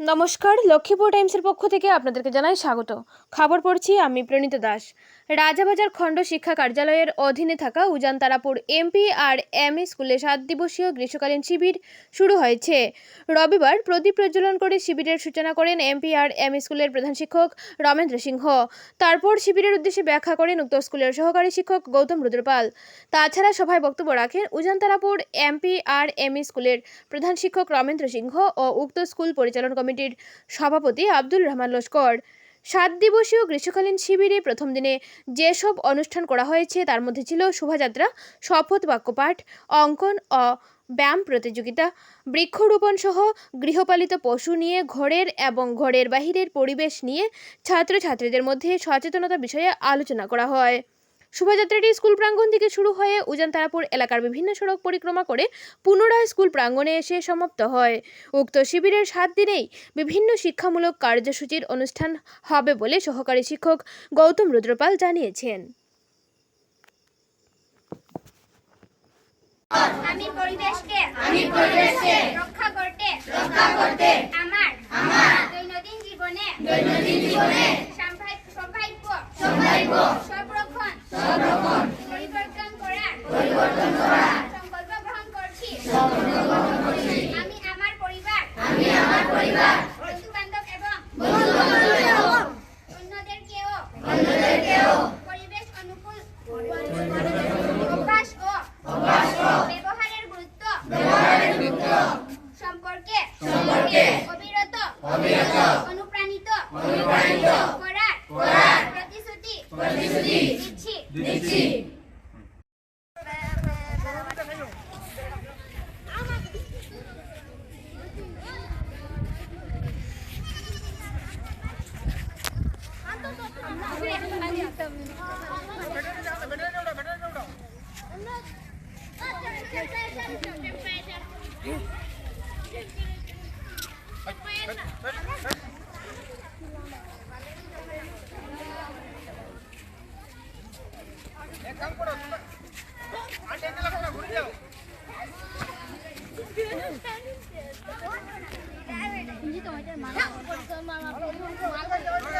নমস্কার লক্ষ্মীপুর টাইমসের পক্ষ থেকে আপনাদেরকে জানাই স্বাগত। খবর পড়ছি আমি প্রণীতা দাস। রাজাবাজার খণ্ড শিক্ষা কার্যালয়ের অধীনে থাকা Ujan Tarapur MP R M A স্কুলে সাত দিবসীয় গ্রীষ্মকালীন শিবির শুরু হয়েছে। রবিবার প্রদীপ প্রজ্বলন করে শিবিরের সূচনা করেন এমপি আর এম এ স্কুলের প্রধান শিক্ষক রমেন্দ্র সিংহ। তারপর শিবিরের উদ্দেশ্যে ব্যাখ্যা করেন উক্ত স্কুলের সহকারী শিক্ষক গৌতম রুদ্রপাল। তাছাড়া সভায় বক্তব্য রাখেন Ujantarapur MP R M E স্কুলের প্রধান শিক্ষক রমেন্দ্র সিংহ ও উক্ত স্কুল পরিচালন কমিটির সভাপতি আব্দুল রহমান লস্কর। সাত দিবসীয় গ্রীষ্মকালীন শিবিরে প্রথম দিনে যেসব অনুষ্ঠান করা হয়েছে, তার মধ্যে ছিল শোভাযাত্রা, শপথ বাক্যপাঠ, অঙ্কন ও ব্যায়াম প্রতিযোগিতা, বৃক্ষরোপণ সহ গৃহপালিত পশু নিয়ে ঘরের এবং ঘরের বাহিরের পরিবেশ নিয়ে ছাত্রছাত্রীদের মধ্যে সচেতনতা বিষয়ে আলোচনা করা হয়। শোভাযাত্রাটি স্কুল প্রাঙ্গণ থেকে শুরু হয়ে উজান তারাপুর এলাকার বিভিন্ন সড়ক পরিক্রমা করে পুনরায় স্কুল প্রাঙ্গণে এসে সমাপ্ত হয়। উক্ত শিবিরের সাত দিনেই বিভিন্ন শিক্ষামূলক কার্যসূচির অনুষ্ঠান হবে বলে সহকারী শিক্ষক গৌতম রুদ্রপাল জানিয়েছেন। আমি পরিবেশকে আমি পরিবেশকে রক্ষা করতে রক্ষা করতে আমার আমার দৈনন্দিন জীবনে দৈনন্দিন জীবনে পরিবর্তন করার সংকল্প গ্রহণ করছি সংকল্প গ্রহণ করছি আমি আমার পরিবার আমি আমার পরিবার বন্ধু বান্ধব পরিবেশ অনুকূল অভ্যাস ও ব্যবহারের গুরুত্ব সম্পর্কে অবিরত অনুপ্রাণিত করার প্রতিশ্রুতি দিচ্ছি Ini tuh aja malah, malah, malah, malah, malah,